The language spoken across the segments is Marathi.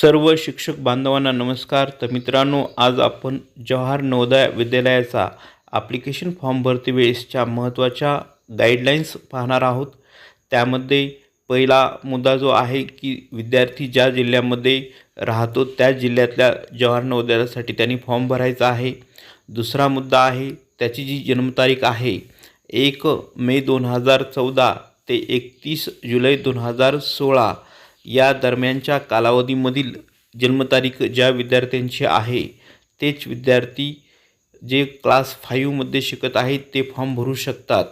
सर्व शिक्षक बांधवांना नमस्कार. तर मित्रांनो आज आपण जवाहर नवोदय विद्यालयाचा ॲप्लिकेशन फॉर्म भरती वेळेसच्या महत्त्वाच्या गाईडलाईन्स पाहणार आहोत. त्यामध्ये पहिला मुद्दा जो आहे की विद्यार्थी ज्या जिल्ह्यामध्ये राहतो त्या जिल्ह्यातल्या जवाहर नवोदयासाठी त्यांनी फॉर्म भरायचा आहे. दुसरा मुद्दा आहे त्याची जी जन्मतारीख आहे एक मे दोन हजार चौदा ते एकतीस जुलै दोन हजार सोळा. या दरम्यानच्या कालावधीमधील जन्मतारीख ज्या विद्यार्थ्यांची आहे तेच विद्यार्थी जे क्लास फाईव्हमध्ये शिकत आहेत ते फॉर्म भरू शकतात.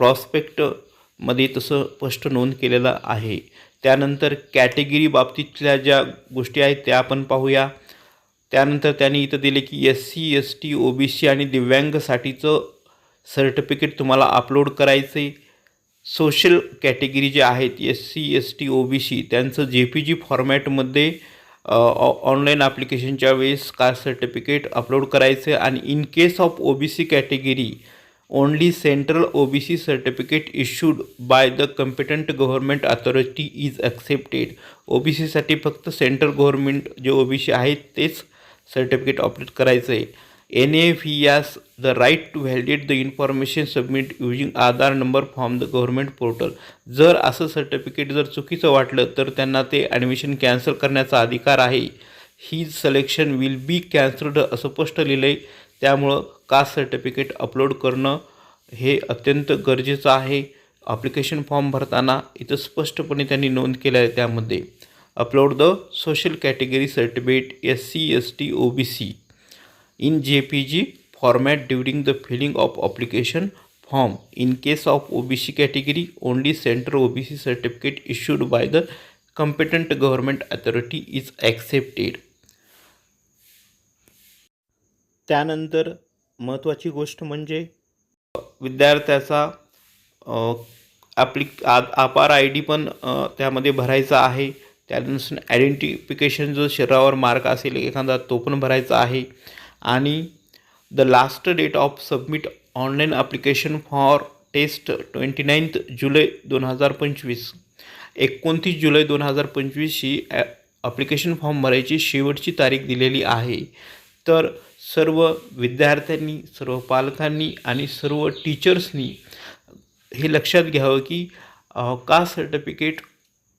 प्रॉस्पेक्टमध्ये तसं स्पष्ट नोंद केलेलं आहे. त्यानंतर कॅटेगरी बाबतीतल्या ज्या गोष्टी आहेत त्या आपण पाहूया. त्यानंतर त्यांनी इथं दिले की S C S T O B C आणि दिव्यांगसाठीचं सर्टिफिकेट तुम्हाला अपलोड करायचे सोशल कॅटेगरी जे आहेत S C S T O B C त्यांचं जे पी जी फॉर्मॅटमध्ये ऑनलाईन ॲप्लिकेशनच्या वेळेस कास्ट सर्टिफिकेट अपलोड करायचं आणि in case of O B C category only central O B C certificate issued by the competent government authority is accepted O B सीसाठी फक्त सेंट्रल गव्हर्मेंट जे ओ बी सी आहेत तेच सर्टिफिकेट अपलोड करायचं. आहे N A V has the right to validate the information submit using Aadhaar number from the government portal जर असं सर्टिफिकेट जर चुकीचं वाटलं तर त्यांना ते ॲडमिशन कॅन्सल करण्याचा अधिकार आहे. ही सिलेक्शन विल बी कॅन्सल्ड असं स्पष्ट लिहिलं आहे त्यामुळं कास्ट सर्टिफिकेट अपलोड करणं हे अत्यंत गरजेचं आहे. ॲप्लिकेशन फॉर्म भरताना इथं स्पष्टपणे त्यांनी नोंद केलं आहे त्यामध्ये. Upload the social category certificate S C S T O B C in JPG format during the filling of application form. In case of OBC category, only center OBC certificate issued by the competent government authority is accepted. त्यानंतर महत्त्वाची गोष्ट म्हणजे विद्यार्थ्याचा ॲप्लिक आ आपार आय डी पण त्यामध्ये भरायचा आहे त्यानुसार आयडेंटिफिकेशन जो शरीरावर मार्क असेल एखादा तो पण भरायचा आहे आणि the last date of submit online application for test twenty ninth जुलै दोन हजार पंचवीस. एकोणतीस जुलै दोन हजार पंचवीस ही ॲ ॲप्लिकेशन फॉर्म भरायची शेवटची तारीख दिलेली आहे. तर सर्व विद्यार्थ्यांनी सर्व पालकांनी आणि सर्व टीचर्सनी हे लक्षात घ्यावं की का सर्टिफिकेट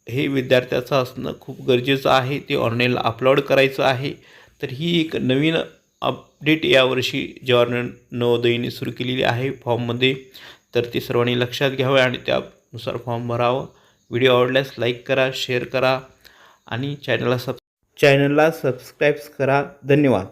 हे विद्यार्थ्याचं असणं खूप गरजेचं आहे ते ऑनलाईनला अपलोड करायचं आहे. तर ही एक नवीन अपडेट यावर्षी जवाहर नवोदयीने सुरू केलेली आहे फॉर्ममध्ये. तर ते सर्वांनी लक्षात घ्यावं आणि त्यानुसार फॉर्म भरावं. व्हिडिओ आवडल्यास लाईक करा शेअर करा आणि चॅनलला सब चॅनलला सबस्क्राईब्स करा. धन्यवाद.